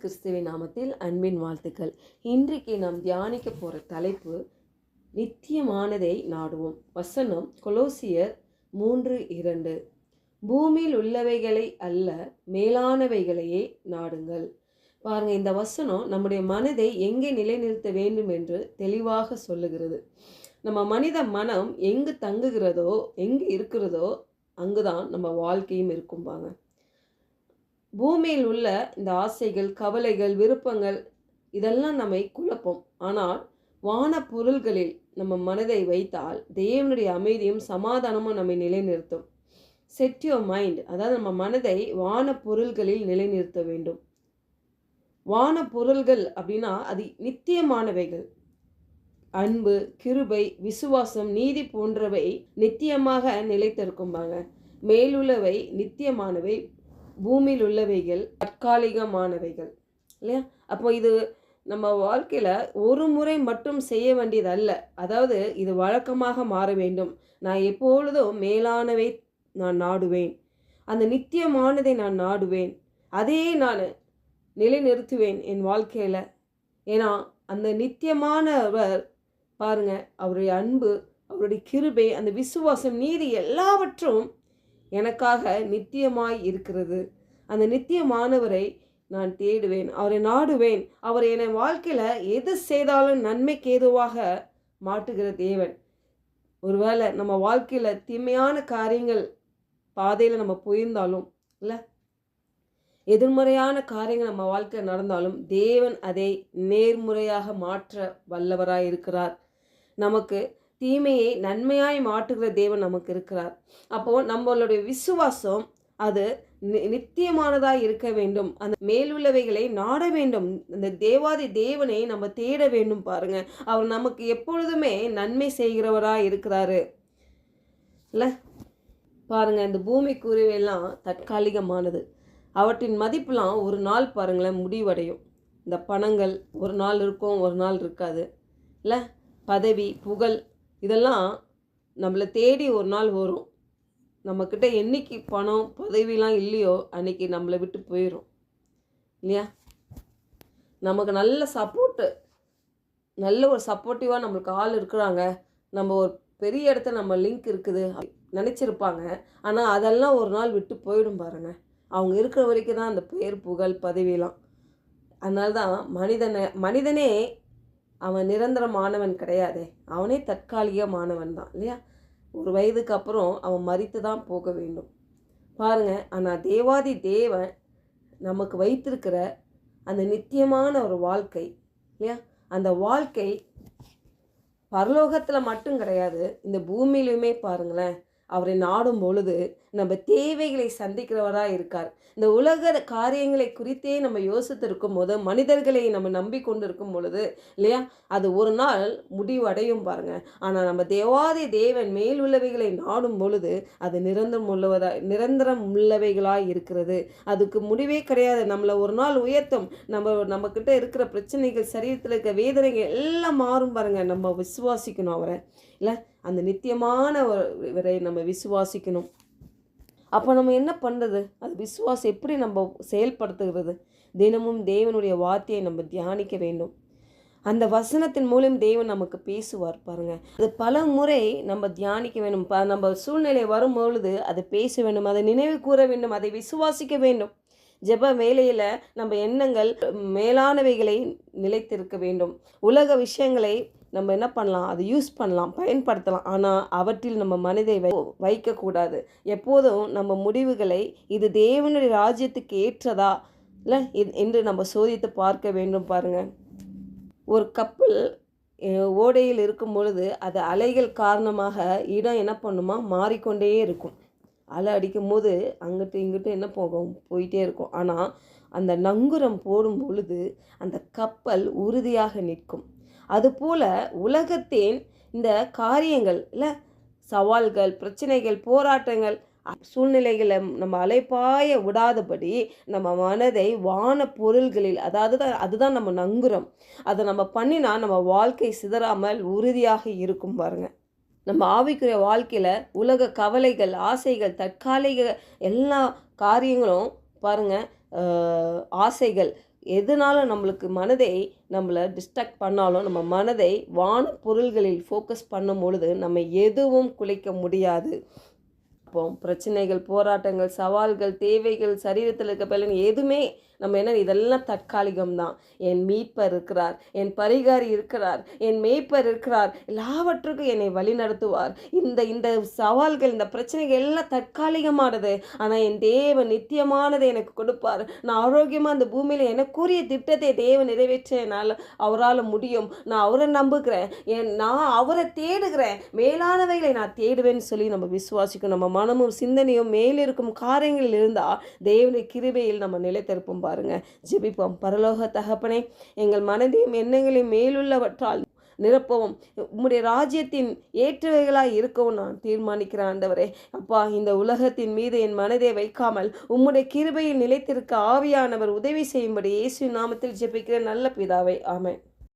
கிறிஸ்துவின் நாமத்தில் அன்பின் வாழ்த்துக்கள். இன்றைக்கு நாம் தியானிக்க போகிற தலைப்பு நித்தியமானதை நாடுவோம். வசனம் கொலோசியர் மூன்று இரண்டு. பூமியில் உள்ளவைகளை அல்ல மேலானவைகளையே நாடுங்கள். பாருங்கள் இந்த வசனம் நம்முடைய மனதை எங்கே நிலைநிறுத்த வேண்டும் என்று தெளிவாக சொல்லுகிறது. நம்ம மனித மனம் எங்கு தங்குகிறதோ எங்கு இருக்கிறதோ அங்குதான் நம்ம வாழ்க்கையும் இருக்கும்பாங்க பூமியில் உள்ள இந்த ஆசைகள் கவலைகள் விருப்பங்கள் இதெல்லாம் நம்மை குழப்பம். ஆனால் வான பொருள்களில் நம்ம மனதை வைத்தால் தேவனுடைய அமைதியும் சமாதானமும் நம்மை நிலைநிறுத்தும். செட் யோர் மைண்ட் அதாவது நம்ம மனதை வான பொருள்களில் நிலைநிறுத்த வேண்டும். வான பொருள்கள் அப்படின்னா அது நித்தியமானவைகள். அன்பு கிருபை விசுவாசம் நீதி போன்றவை நித்தியமாக நிலைத்திருக்கும்பாங்க மேலுள்ளவை நித்தியமானவை பூமியில் உள்ளவைகள் தற்காலிகமானவைகள் இல்லையா? அப்போ இது நம்ம வாழ்க்கையில் ஒரு முறை மட்டும் செய்ய வேண்டியது அல்ல அதாவது இது வழக்கமாக மாற வேண்டும். நான் எப்பொழுதும் மேலானவை நான் நாடுவேன். அந்த நித்தியமானதை நான் நாடுவேன். அதே நான் நிலைநிறுத்துவேன் என் வாழ்க்கையில். ஏன்னா அந்த நித்தியமானவர் பாருங்க அவருடைய அன்பு அவருடைய கிருபை அந்த விசுவாசம் நீதி எல்லாவற்றும் எனக்காக நித்தியமாய் இருக்கிறது. அந்த நித்தியமானவரை நான் தேடுவேன் அவரை நாடுவேன். அவர் என் வாழ்க்கையில் எது செய்தாலும் நன்மைக்கு ஏதுவாக மாட்டுகிற தேவன். ஒருவேளை நம்ம வாழ்க்கையில் தீமையான காரியங்கள் பாதையில் நம்ம போயிருந்தாலும் இல்லை? எதிர்மறையான காரியங்கள் நம்ம வாழ்க்கையில் நடந்தாலும் தேவன் அதை நேர்முறையாக மாற்ற வல்லவராக இருக்கிறார் நமக்கு தீமையை நன்மையாய் மாற்றுகிற தேவன் நமக்கு இருக்கிறார். அப்போது நம்மளுடைய விசுவாசம் அது நி- இருக்க வேண்டும். அந்த மேலுள்ளவைகளை நாட வேண்டும். அந்த தேவாதி தேவனை நம்ம தேட வேண்டும் பாருங்க. அவர் நமக்கு எப்பொழுதுமே நன்மை செய்கிறவராக இருக்கிறாரு. இல்லை? பாருங்க இந்த பூமிக்குரியவையெல்லாம் தற்காலிகமானது. அவற்றின் மதிப்புலாம் ஒரு நாள் பாருங்களேன் முடிவடையும். இந்த பணங்கள் ஒரு நாள் இருக்கும் ஒரு நாள் இருக்காது. இல்லை? பதவி புகழ் இதெல்லாம் நம்மளை தேடி ஒரு நாள் வரும். நம்மக்கிட்ட என்னைக்கு பணம் பதவிலாம் இல்லையோ அன்னைக்கு நம்மளை விட்டு போயிடும் இல்லையா? நமக்கு நல்ல சப்போர்ட்டு நல்ல ஒரு சப்போர்ட்டிவாக நம்மளுக்கு ஆள் இருக்கிறாங்க. நம்ம ஒரு பெரிய இடத்த நம்ம லிங்க் இருக்குது நினச்சிருப்பாங்க. ஆனால் அதெல்லாம் ஒரு நாள் விட்டு போயிடும் பாருங்கள் அவங்க இருக்கிற வரைக்கும் தான் அந்த பேர் புகழ் பதவியெல்லாம் அதனால தான் மனிதனை மனிதனே அவன் நிரந்தரமானவன் கிடையாதே. அவனே தற்காலிகமானவன் தான் இல்லையா? ஒரு வயதுக்கு அப்புறம் அவன் மறித்து தான் போக வேண்டும். பாருங்க ஆனால் தேவாதி தேவன் நமக்கு வைத்திருக்கிற அந்த நித்தியமான ஒரு வாழ்க்கை இல்லையா? அந்த வாழ்க்கை பரலோகத்தில் மட்டும் கிடையாது. இந்த பூமியிலுமே பாருங்களேன் அவரை நாடும் பொழுது நம்ம தேவைகளை சந்திக்கிறவராக இருக்கார். இந்த உலக காரியங்களை குறித்தே நம்ம யோசித்திருக்கும் போது மனிதர்களை நம்ம நம்பிக்கொண்டு இருக்கும் பொழுது இல்லையா? அது ஒரு நாள் முடிவடையும் பாருங்க. ஆனால் நம்ம தேவாதி தேவன் மேல் உள்ளவைகளை நாடும் பொழுது அது நிரந்தரம் உள்ளவதா நிரந்தரம் உள்ளவைகளாக இருக்கிறது. அதுக்கு முடிவே கிடையாது. நம்மளை ஒரு நாள் உயர்த்தும். நம்ம நம்மக்கிட்ட இருக்கிற பிரச்சனைகள் சரீரத்தில் இருக்க வேதனைகள் எல்லாம் மாறும் பாருங்க. நம்ம விசுவாசிக்கணும் அவரை. இல்லை? அந்த நித்தியமான ஒரு- இவரை நம்ம விசுவாசிக்கணும். அப்போ நம்ம என்ன பண்ணுறது அது விசுவாசம் எப்படி நம்ம செயல்படுத்துகிறது? தினமும் தேவனுடைய வார்த்தையை நம்ம தியானிக்க வேண்டும். அந்த வசனத்தின் மூலம் தேவன் நமக்கு பேசுவார் பாருங்க. அது பல முறை நம்ம தியானிக்க வேண்டும். ப நம்ம சூழ்நிலை வரும்பொழுது அதை பேச வேண்டும் அதை நினைவு கூற வேண்டும் அதை விசுவாசிக்க வேண்டும். ஜெப வேலையில் நம்ம எண்ணங்கள் மேலானவைகளை நிலைத்திருக்க வேண்டும். உலக விஷயங்களை நம்ம என்ன பண்ணலாம்? அதை யூஸ் பண்ணலாம் பயன்படுத்தலாம். ஆனால் அவற்றில் நம்ம மனதை வை வைக்கக்கூடாது. எப்போதும் நம்ம முடிவுகளை இது தேவனுடைய ராஜ்யத்துக்கு ஏற்றதா? இல்லை என்று நம்ம சோதித்து பார்க்க வேண்டும் பாருங்கள் ஒரு கப்பல் ஓடையில் இருக்கும் பொழுது அது அலைகள் காரணமாக இடம் என்ன பண்ணுமா? மாறிக்கொண்டே இருக்கும். அலை அடிக்கும் போது அங்கிட்டு இங்கிட்டு என்ன போகும்? போயிட்டே இருக்கும். ஆனால் அந்த நங்குரம் போடும் பொழுது அந்த கப்பல் உறுதியாக நிற்கும். அதுபோல உலகத்தின் இந்த காரியங்கள் இல்லை? சவால்கள் பிரச்சனைகள் போராட்டங்கள் சூழ்நிலைகளை நம்ம அலைப்பாய விடாதபடி நம்ம மனதை வான பொருள்களில் அதாவது தான் அதுதான் நம்ம நங்குறோம் அதை நம்ம பண்ணினா நம்ம வாழ்க்கை சிதறாமல் உறுதியாக இருக்கும் பாருங்க. நம்ம ஆவிக்குரிய வாழ்க்கையில் உலக கவலைகள் ஆசைகள் தற்காலிக எல்லா காரியங்களும் பாருங்க ஆசைகள் எதுனாலும் நம்மளுக்கு மனதை நம்மளை டிஸ்ட்ராக்ட் பண்ணாலும் நம்ம மனதை வான பொருள்களில் ஃபோக்கஸ் பண்ணும் பொழுது நம்ம எதுவும் குலைக்க முடியாது. அப்போ பிரச்சனைகள் போராட்டங்கள் சவால்கள் தேவைகள் சரீரத்தில் இருக்க பலன் எதுவுமே நம்ம என்ன இதெல்லாம் தற்காலிகம் தான் என் மீட்பர் இருக்கிறார் என் பரிகாரி இருக்கிறார் என் மேய்ப்பர் இருக்கிறார் எல்லாவற்றுக்கும் என்னை வழி நடத்துவார். இந்த இந்த சவால்கள் இந்த பிரச்சனைகள் எல்லாம் தற்காலிகமானது. ஆனால் என் தேவன் நித்தியமானதை எனக்கு கொடுப்பார். நான் ஆரோக்கியமாக அந்த பூமியில் எனக்குரிய திட்டத்தை தேவன் நிறைவேற்ற என்னால் அவரால் முடியும். நான் அவரை நம்புகிறேன். என் நான் அவரை தேடுகிறேன். மேலானவைகளை நான் தேடுவேன்னு சொல்லி நம்ம விசுவாசிக்கும் நம்ம மனமும் சிந்தனையும் மேலிருக்கும் காரியங்களில் இருந்தால் தேவனுடைய கிருபையில் நம்ம நிலைத்திருப்போம் பாருங்க. ஜெபிப்போம். பரலோக தகப்பனே எங்கள் மனதையும் எண்ணங்களையும் மேலுள்ளவற்றால் நிரப்பவும் உம்முடைய ராஜ்யத்தின் ஏற்றவைகளாய் இருக்கவும் நான் தீர்மானிக்கிறேன் ஆண்டவரே. அப்பா இந்த உலகத்தின் மீது என் மனதை வைக்காமல் உம்முடைய கிருபையில் நிலைத்திருக்க ஆவியானவர் உதவி செய்யும்படி இயேசு நாமத்தில் ஜெபிக்கிற நல்ல பிதாவை. ஆமேன்.